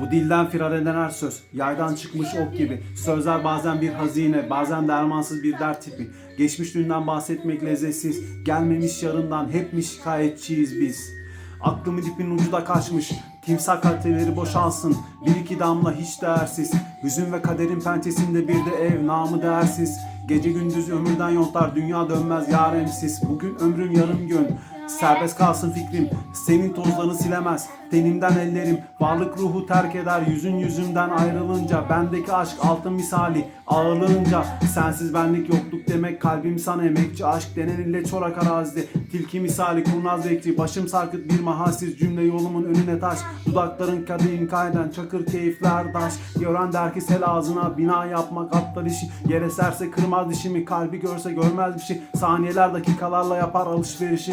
Bu dilden firar eden her söz, yaydan çıkmış ok gibi. Sözler bazen bir hazine, bazen dermansız bir dert tipi. Geçmiş dünden bahsetmek lezzetsiz, gelmemiş yarından hep mi şikayetçiyiz biz? Aklımı dipin ucu da kaçmış, timsah kaliteleri boşalsın. Bir iki damla hiç değersiz, hüzün ve kaderin pençesinde bir de ev namı değersiz. Gece gündüz ömürden yontlar, dünya dönmez yaremsiz. Bugün ömrüm yarım gün, Serbest kalsın fikrim. Senin tozlarını silemez. Tenimden ellerim. Varlık ruhu terk eder. Yüzün yüzümden ayrılınca Bendeki aşk altın misali. Ağırlığınca Sensiz benlik yokluk demek. Kalbim sana emekçi Aşk denen ille çorak arazide. Tilki misali kurnaz bekçi. Başım sarkıt bir mahalsiz cümle yolumun önüne taş. Dudakların kadehim kayden Çakır keyifler taş. Gören der ki sel ağzına Bina yapmak atlar işi. Yere serse kırmaz dişimi. Kalbi görse görmez bir şey. Saniyeler dakikalarla yapar alışverişi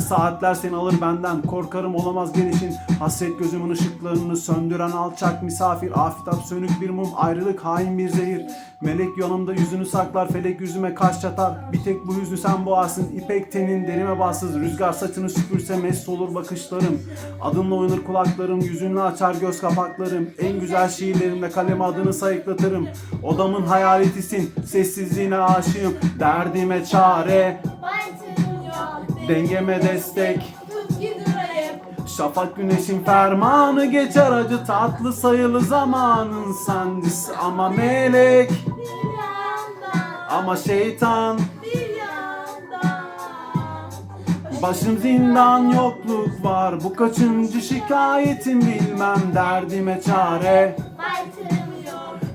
Saatler seni alır benden Korkarım olamaz gelişin. Hasret gözümün ışıklarını söndüren alçak misafir Afitap sönük bir mum ayrılık hain bir zehir. Melek yanımda yüzünü saklar Felek yüzüme kaş çatar. Bir tek bu yüzünü sen boğarsın İpek tenin derime bassız. Rüzgar saçını süpürse mest olur bakışlarım. Adınla oynur kulaklarım Yüzünle açar göz kapaklarım. En güzel şiirlerimle kaleme adını sayıklatırım. Odamın hayaletisin Sessizliğine aşığım. Derdime çare Dengeme destek. Şafak güneşin fermanı geçer acı tatlı sayılı zamanın sancısı ama melek ama şeytan. Başım zindan yokluk var. Bu kaçıncı şikayetim bilmem. Derdime çare.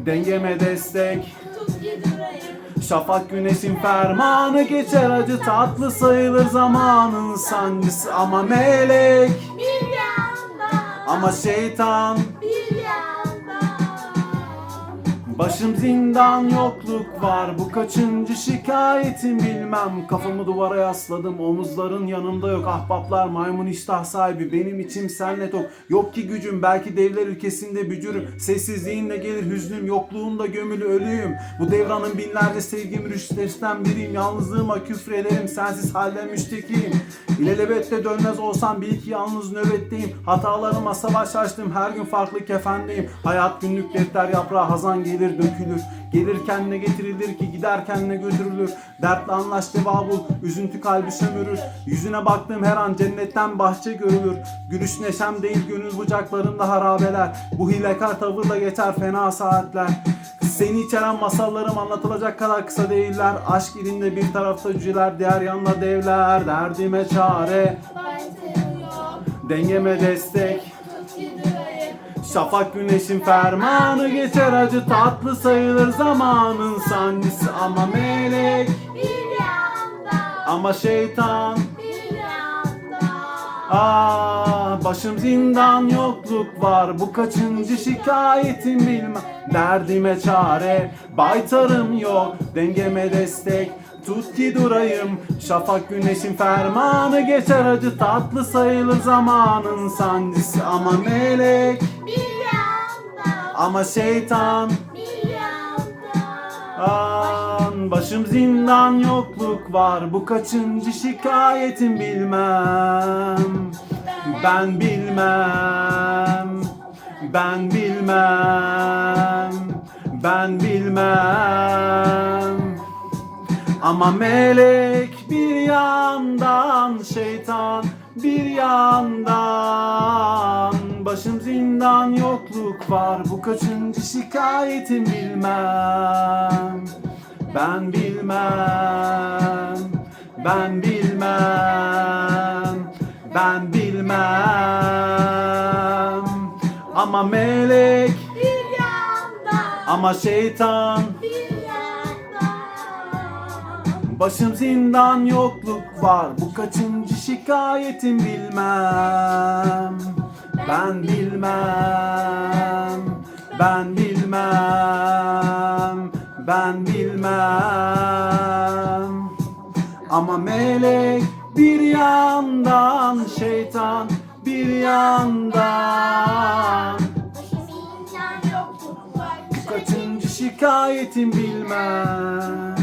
Dengeme destek Şafak güneşin fermanı geçer acı tatlı sayılır zamanın sancısı. Ama melek ama şeytan Başım zindan yokluk var. Bu kaçıncı şikayetim bilmem. Kafamı duvara yasladım. Omuzların yanımda yok. Ahbaplar maymun iştah sahibi. Benim içim senle tok. Yok ki gücüm belki devler ülkesinde bücürüm. Sessizliğinle gelir hüznüm yokluğunda gömülü ölüyüm. Bu devranın binlerce sevgim rüştesten biriyim. Yalnızlığıma küfrederim sensiz halden müştekiyim. İlelebette dönmez olsam bil ki yalnız nöbetteyim. Hatalarıma savaş açtım her gün farklı kefendeyim. Hayat günlük defter yaprağı hazan gelir dökülür. Gelirken ne getirilir ki giderken ne götürülür. Dertle anlaş cevabı bul. Üzüntü kalbi sömürür. Yüzüne baktığım her an cennetten bahçe görülür. Gülüş neşem değil gönül bucaklarında harabeler. Bu hilekar tavırla geçer fena saatler. Seni içeren masallarım anlatılacak kadar kısa değiller. Aşk ilinde bir tarafta cüceler diğer yanda devler. Derdime çare. Dengeme destek Şafak güneşin fermanı geçer acı tatlı sayılır zamanın sancısı. Ama melek ama şeytan Ah başım zindan yokluk var. Bu kaçıncı şikayetim bilmem. Derdime çare baytarım yok. Dengeme destek Tut ki durayım Şafak güneşin fermanı geçer acı tatlı sayılır zamanın sancısı. Ama melek ama şeytan. An başım zindan yokluk var. Bu kaçıncı şikayetim bilmem. Ben bilmem. Ben bilmem. Ben bilmem ama melek bir yandan şeytan bir yandan Başım zindan yokluk var. Bu kaçıncı şikayetim bilmem. Ben bilmem Ben bilmem Ben bilmem. Ama melek ama şeytan Başım zindan yokluk var. Bu kaçıncı şikayetim bilmem. Ben bilmem. Ben bilmem. Ben bilmem. Ama melek bir yandan Şeytan bir yandan. Bu kaçıncı şikayetim bilmem